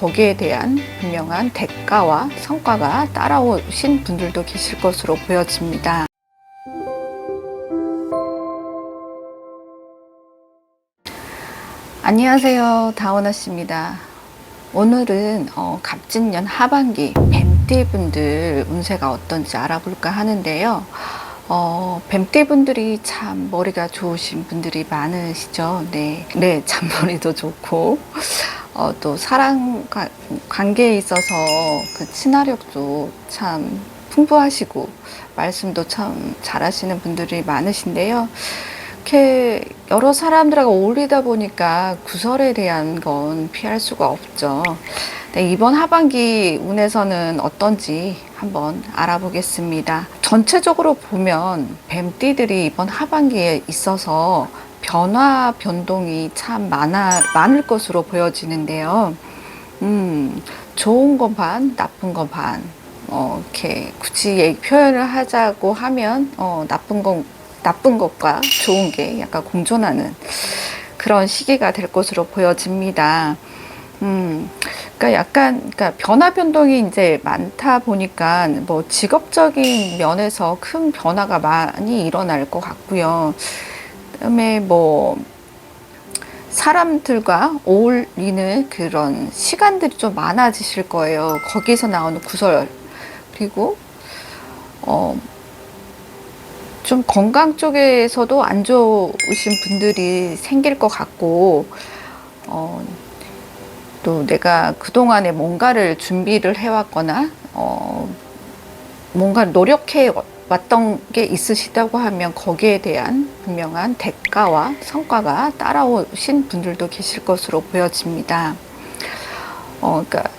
거기에 대한 분명한 대가와 성과가 따라오신 분들도 계실 것으로 보여집니다. 안녕하세요. 다원아 씨입니다. 오늘은 어, 갑진년 하반기 뱀띠 분들 운세가 어떤지 알아볼까 하는데요. 어, 뱀띠 분들이 참 머리가 좋으신 분들이 많으시죠. 네, 네, 잔머리도 좋고, 어, 또 사랑 가- 관계에 있어서 그 친화력도 참 풍부하시고, 말씀도 참 잘하시는 분들이 많으신데요. 이렇게 여러 사람들하고 어울리다 보니까 구설에 대한 건 피할 수가 없죠. 네, 이번 하반기 운에서는 어떤지 한번 알아보겠습니다. 전체적으로 보면 뱀띠들이 이번 하반기에 있어서 변화 변동이 참 많아 많을 것으로 보여지는데요. 음, 좋은 건 반, 나쁜 건 반. 어, 이렇게 굳이 표현을 하자고 하면 어, 나쁜 건 나쁜 것과 좋은 게 약간 공존하는 그런 시기가 될 것으로 보여집니다. 음, 그러니까 약간 그러니까 변화 변동이 이제 많다 보니까 뭐 직업적인 면에서 큰 변화가 많이 일어날 것 같고요. 그다음에 뭐 사람들과 어울리는 그런 시간들이 좀 많아지실 거예요. 거기서 나오는 구설 그리고 어, 좀 건강 쪽에서도 안 좋으신 분들이 생길 것 같고, 어, 또 내가 그동안에 뭔가를 준비를 해왔거나, 어, 뭔가 노력해 왔던 게 있으시다고 하면 거기에 대한 분명한 대가와 성과가 따라오신 분들도 계실 것으로 보여집니다. 어, 그러니까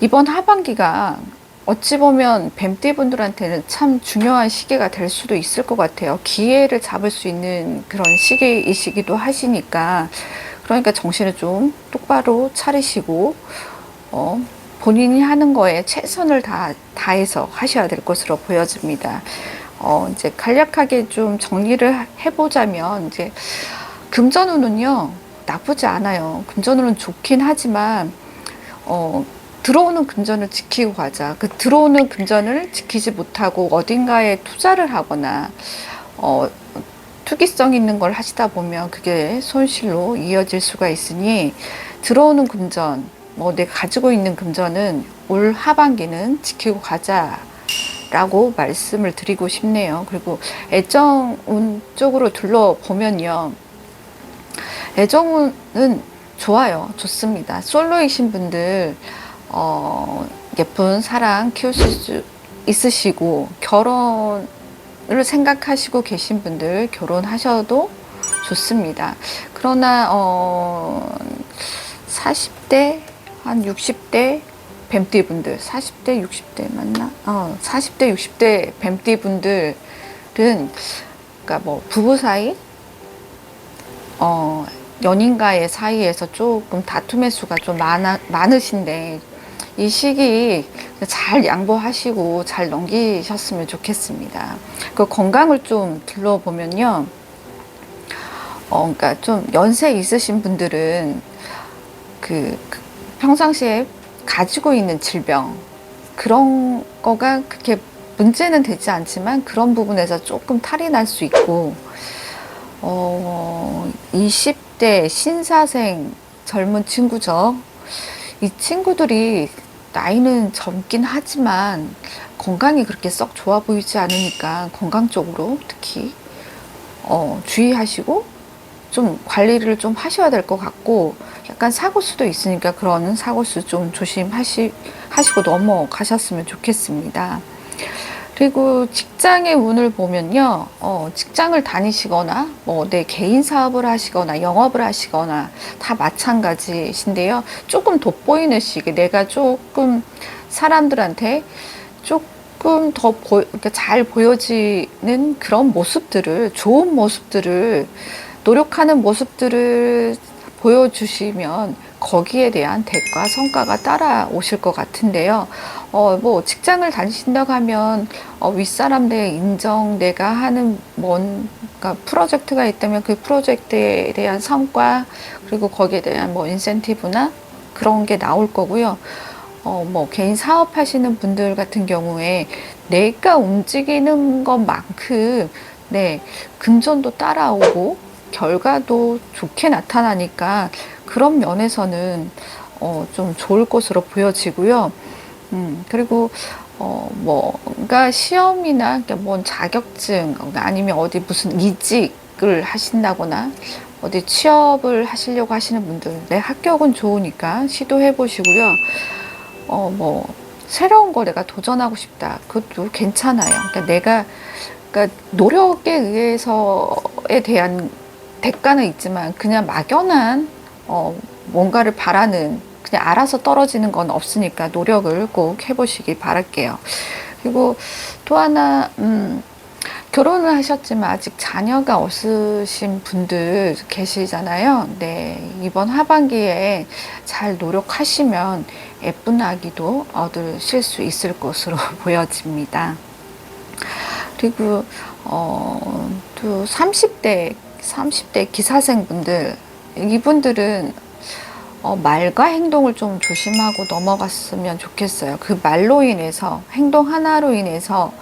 이번 하반기가 어찌 보면 뱀띠 분들한테는 참 중요한 시기가 될 수도 있을 것 같아요. 기회를 잡을 수 있는 그런 시기이시기도 하시니까 그러니까 정신을 좀 똑바로 차리시고 어, 본인이 하는 거에 최선을 다, 다해서 하셔야 될 것으로 보여집니다. 어, 이제 간략하게 좀 정리를 해보자면 이제 금전운은요 나쁘지 않아요. 금전운은 좋긴 하지만 어, 들어오는 금전을 지키고 가자. 그 들어오는 금전을 지키지 못하고 어딘가에 투자를 하거나 어, 투기성 있는 걸 하시다 보면 그게 손실로 이어질 수가 있으니 들어오는 금전, 뭐 내가 가지고 있는 금전은 올 하반기는 지키고 가자 라고 말씀을 드리고 싶네요. 그리고 애정운 쪽으로 둘러보면요. 애정운은 좋아요. 좋습니다. 솔로이신 분들 어, 예쁜 사랑 키우실 수 있으시고 결혼을 생각하시고 계신 분들 결혼하셔도 좋습니다. 그러나 어, 40대 한 60대 뱀띠 분들 40대 60대 맞나? 어, 40대 60대 뱀띠 분들은 그러니까 뭐 부부 사이 어, 연인과의 사이에서 조금 다툼의 수가 좀 많아, 많으신데 이 시기 잘 양보하시고 잘 넘기셨으면 좋겠습니다. 그 건강을 좀 둘러보면요. 어, 그러니까 좀 연세 있으신 분들은 그, 그 평상시에 가지고 있는 질병 그런 거가 그렇게 문제는 되지 않지만 그런 부분에서 조금 탈이 날 수 있고 어, 20대 신사생 젊은 친구죠. 이 친구들이 나이는 젊긴 하지만 건강이 그렇게 썩 좋아 보이지 않으니까 건강 쪽으로 특히 어, 주의하시고 좀 관리를 좀 하셔야 될 것 같고 약간 사고 수도 있으니까 그런 사고 수 좀 조심하시 하시고 넘어가셨으면 좋겠습니다. 그리고 직장의 운을 보면요, 어, 직장을 다니시거나, 뭐, 내 개인 사업을 하시거나, 영업을 하시거나, 다 마찬가지신데요. 조금 돋보이는 시기, 내가 조금 사람들한테 조금 더 보, 이렇게 잘 보여지는 그런 모습들을, 좋은 모습들을, 노력하는 모습들을 보여주시면 거기에 대한 대가, 성과가 따라오실 것 같은데요. 어, 뭐, 직장을 다니신다고 하면, 어, 윗사람들의 인정, 내가 하는 뭔가 프로젝트가 있다면 그 프로젝트에 대한 성과, 그리고 거기에 대한 뭐 인센티브나 그런 게 나올 거고요. 어, 뭐 개인 사업하시는 분들 같은 경우에 내가 움직이는 것만큼 네 금전도 따라오고 결과도 좋게 나타나니까 그런 면에서는 어, 좀 좋을 것으로 보여지고요. 음, 그리고 어, 뭐, 그러니까 시험이나 그러니까 뭔 자격증 아니면 어디 무슨 이직을 하신다거나 어디 취업을 하시려고 하시는 분들, 내 합격은 좋으니까 시도해 보시고요. 어, 뭐, 새로운 거 내가 도전하고 싶다. 그것도 괜찮아요. 그러니까 내가, 그러니까 노력에 의해서에 대한 대가는 있지만 그냥 막연한, 어, 뭔가를 바라는 그냥 알아서 떨어지는 건 없으니까 노력을 꼭 해보시기 바랄게요. 그리고 또 하나, 음, 결혼을 하셨지만 아직 자녀가 없으신 분들 계시잖아요. 네, 이번 하반기에 잘 노력하시면 예쁜 아기도 얻으실 수 있을 것으로 보여집니다. 그리고 어, 또 30대 30대 기사생분들 이분들은 어, 말과 행동을 좀 조심하고 넘어갔으면 좋겠어요. 그 말로 인해서 행동 하나로 인해서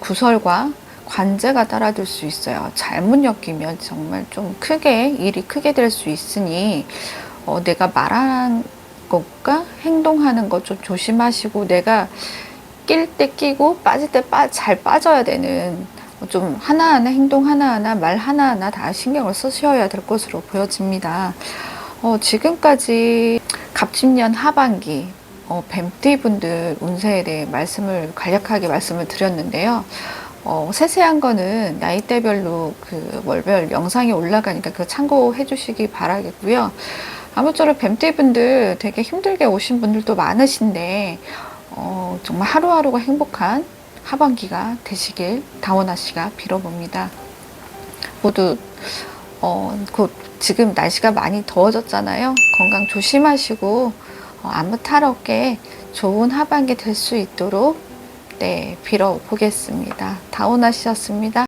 구설과 관제가 따라들 수 있어요. 잘못 엮이면 정말 좀 크게 일이 크게 될 수 있으니 어, 내가 말하는 것과 행동하는 것 좀 조심하시고 내가 낄 때 끼고 빠질 때 잘 빠져야 되는 좀 하나하나 행동 하나하나 말 하나하나 다 신경을 쓰셔야 될 것으로 보여집니다. 어, 지금까지 갑진년 하반기 어, 뱀띠 분들 운세에 대해 말씀을 간략하게 말씀을 드렸는데요. 어, 세세한 거는 나이대별로 그 월별 영상이 올라가니까 그거 참고해 주시기 바라겠고요. 아무쪼록 뱀띠 분들 되게 힘들게 오신 분들도 많으신데 어, 정말 하루하루가 행복한 하반기가 되시길 다원아 씨가 빌어봅니다. 모두 어, 곧 지금 날씨가 많이 더워졌잖아요. 건강 조심하시고 어, 아무 탈 없게 좋은 하반기 될 수 있도록 네, 빌어 보겠습니다. 다원아 씨였습니다.